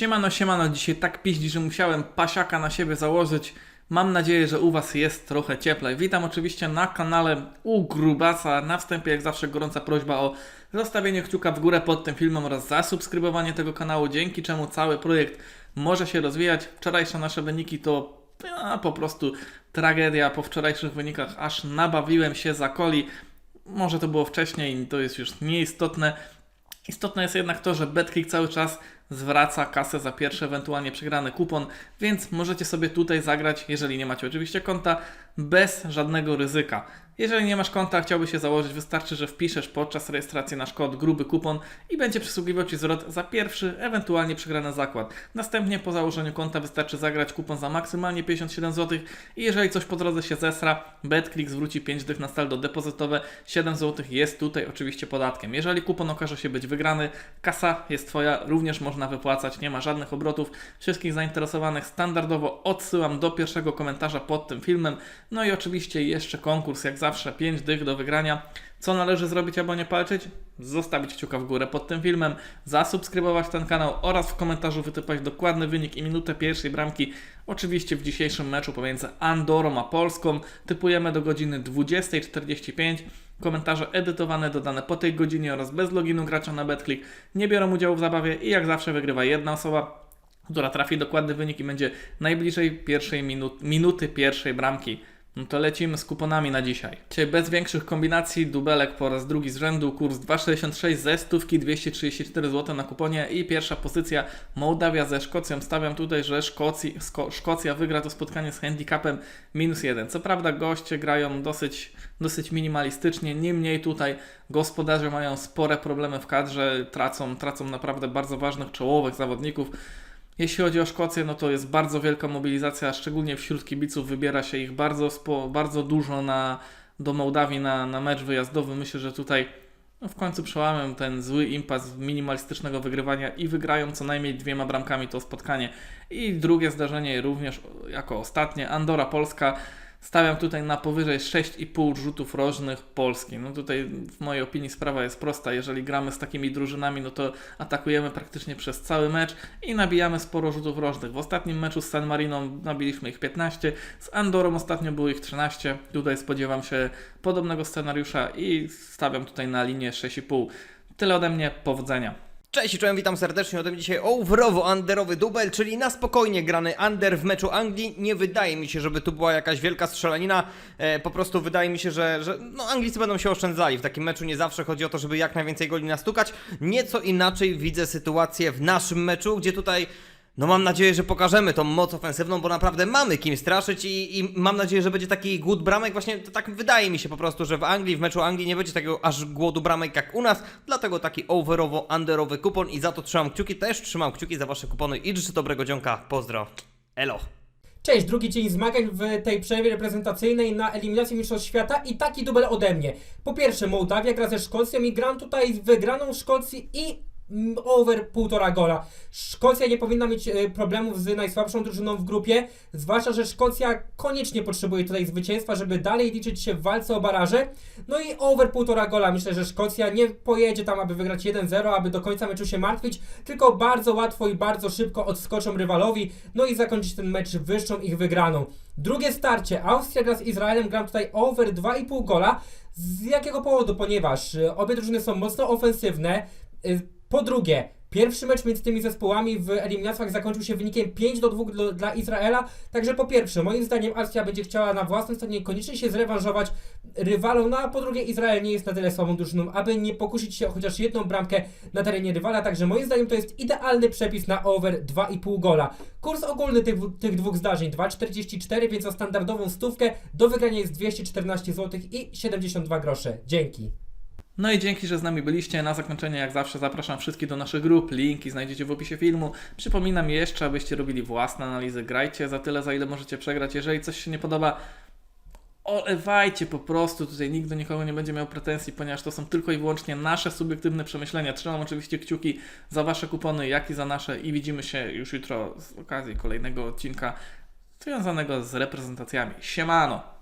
Siemano, siemano, dzisiaj tak piździ, że musiałem pasiaka na siebie założyć. Mam nadzieję, że u Was jest trochę cieplej. Witam oczywiście na kanale u Grubasa. Na wstępie jak zawsze gorąca prośba o zostawienie kciuka w górę pod tym filmem oraz zasubskrybowanie tego kanału, dzięki czemu cały projekt może się rozwijać. Wczorajsze nasze wyniki to a, po prostu tragedia. Po wczorajszych wynikach aż nabawiłem się za coli. Może to było wcześniej, to jest już nieistotne. Istotne jest jednak to, że BetClick cały czas zwraca kasę za pierwszy ewentualnie przegrany kupon, więc możecie sobie tutaj zagrać, jeżeli nie macie oczywiście konta, bez żadnego ryzyka. Jeżeli nie masz konta, chciałbyś się założyć, wystarczy, że wpiszesz podczas rejestracji nasz kod gruby kupon i będzie przysługiwał Ci zwrot za pierwszy, ewentualnie przegrany zakład. Następnie po założeniu konta wystarczy zagrać kupon za maksymalnie 57 zł i jeżeli coś po drodze się zesra, BetClick zwróci 5 dych na saldo depozytowe, 7 zł jest tutaj oczywiście podatkiem. Jeżeli kupon okaże się być wygrany, kasa jest Twoja, również można wypłacać, nie ma żadnych obrotów. Wszystkich zainteresowanych standardowo odsyłam do pierwszego komentarza pod tym filmem. No i oczywiście jeszcze konkurs, jak zawsze, 5 dych do wygrania. Co należy zrobić, aby nie palczyć? Zostawić kciuka w górę pod tym filmem, zasubskrybować ten kanał oraz w komentarzu wytypać dokładny wynik i minutę pierwszej bramki. Oczywiście w dzisiejszym meczu pomiędzy Andorą a Polską typujemy do godziny 20.45. Komentarze edytowane dodane po tej godzinie oraz bez loginu gracza na BetClick nie biorą udziału w zabawie i jak zawsze wygrywa jedna osoba, która trafi dokładny wynik i będzie najbliżej pierwszej minut, minuty pierwszej bramki. No to lecimy z kuponami na dzisiaj. Dzisiaj bez większych kombinacji, dubelek po raz drugi z rzędu, kurs 2,66 ze stówki 234 zł na kuponie i pierwsza pozycja Mołdawia ze Szkocją. Stawiam tutaj, że Szkocji, Sko, Szkocja wygra to spotkanie z handicapem minus 1. Co prawda goście grają dosyć, dosyć minimalistycznie, niemniej tutaj gospodarze mają spore problemy w kadrze, tracą, tracą naprawdę bardzo ważnych czołowych zawodników. Jeśli chodzi o Szkocję, no to jest bardzo wielka mobilizacja, szczególnie wśród kibiców wybiera się ich bardzo, bardzo dużo na, do Mołdawii na, na mecz wyjazdowy. Myślę, że tutaj no w końcu przełamią ten zły impas minimalistycznego wygrywania i wygrają co najmniej dwiema bramkami to spotkanie. I drugie zdarzenie również jako ostatnie, Andora Polska. Stawiam tutaj na powyżej 6,5 rzutów rożnych Polski. No tutaj w mojej opinii sprawa jest prosta. Jeżeli gramy z takimi drużynami, no to atakujemy praktycznie przez cały mecz i nabijamy sporo rzutów rożnych. W ostatnim meczu z San Marino nabiliśmy ich 15, z Andorą ostatnio było ich 13. Tutaj spodziewam się podobnego scenariusza i stawiam tutaj na linię 6,5. Tyle ode mnie, powodzenia. Cześć czołem, witam serdecznie. Ode mnie dzisiaj overowo underowy dubel, czyli na spokojnie grany under w meczu Anglii. Nie wydaje mi się, żeby tu była jakaś wielka strzelanina. E, po prostu wydaje mi się, że, że no, Anglicy będą się oszczędzali. W takim meczu nie zawsze chodzi o to, żeby jak najwięcej goli nastukać. Nieco inaczej widzę sytuację w naszym meczu, gdzie tutaj no mam nadzieję, że pokażemy tą moc ofensywną, bo naprawdę mamy kim straszyć i, i mam nadzieję, że będzie taki głód bramek. Właśnie to tak wydaje mi się po prostu, że w Anglii, w meczu Anglii nie będzie takiego aż głodu bramek jak u nas, dlatego taki overowo underowy kupon i za to trzymam kciuki. Też trzymam kciuki za wasze kupony i życzę dobrego dzionka. Pozdro. Elo. Cześć, drugi dzień zmagań w tej przerwie reprezentacyjnej na eliminacji Mistrzostw Świata i taki dubel ode mnie. Po pierwsze, Mołdawia gra ze Szkocją i gram tutaj wygraną Szkocji i over półtora gola. Szkocja nie powinna mieć e, problemów z najsłabszą drużyną w grupie, zwłaszcza, że Szkocja koniecznie potrzebuje tutaj zwycięstwa, żeby dalej liczyć się w walce o baraże. No i over półtora gola. Myślę, że Szkocja nie pojedzie tam, aby wygrać 1-0, aby do końca meczu się martwić, tylko bardzo łatwo i bardzo szybko odskoczą rywalowi, no i zakończyć ten mecz wyższą ich wygraną. Drugie starcie. Austria gra z Izraelem, gram tutaj over 2,5 gola. Z jakiego powodu? Ponieważ y, obie drużyny są mocno ofensywne. Po drugie, pierwszy mecz między tymi zespołami w eliminacjach zakończył się wynikiem 5 do 2 dla, dla Izraela. Także po pierwsze, moim zdaniem Austria będzie chciała na własnym stadionie koniecznie się zrewanżować rywalom, no a po drugie Izrael nie jest na tyle słabą drużyną, aby nie pokusić się o chociaż jedną bramkę na terenie rywala. Także moim zdaniem to jest idealny przepis na over 2,5 gola. Kurs ogólny tych, tych dwóch zdarzeń 2,44, więc za standardową stówkę do wygrania jest 214 zł i 72 grosze. Dzięki. No i dzięki, że z nami byliście. Na zakończenie, jak zawsze, zapraszam wszystkich do naszych grup. Linki znajdziecie w opisie filmu. Przypominam jeszcze, abyście robili własne analizy. Grajcie za tyle, za ile możecie przegrać. Jeżeli coś się nie podoba, olewajcie po prostu. Tutaj nikt do nikogo nie będzie miał pretensji, ponieważ to są tylko i wyłącznie nasze subiektywne przemyślenia. Trzymam oczywiście kciuki za Wasze kupony, jak i za nasze. I widzimy się już jutro z okazji kolejnego odcinka związanego z reprezentacjami. Siemano!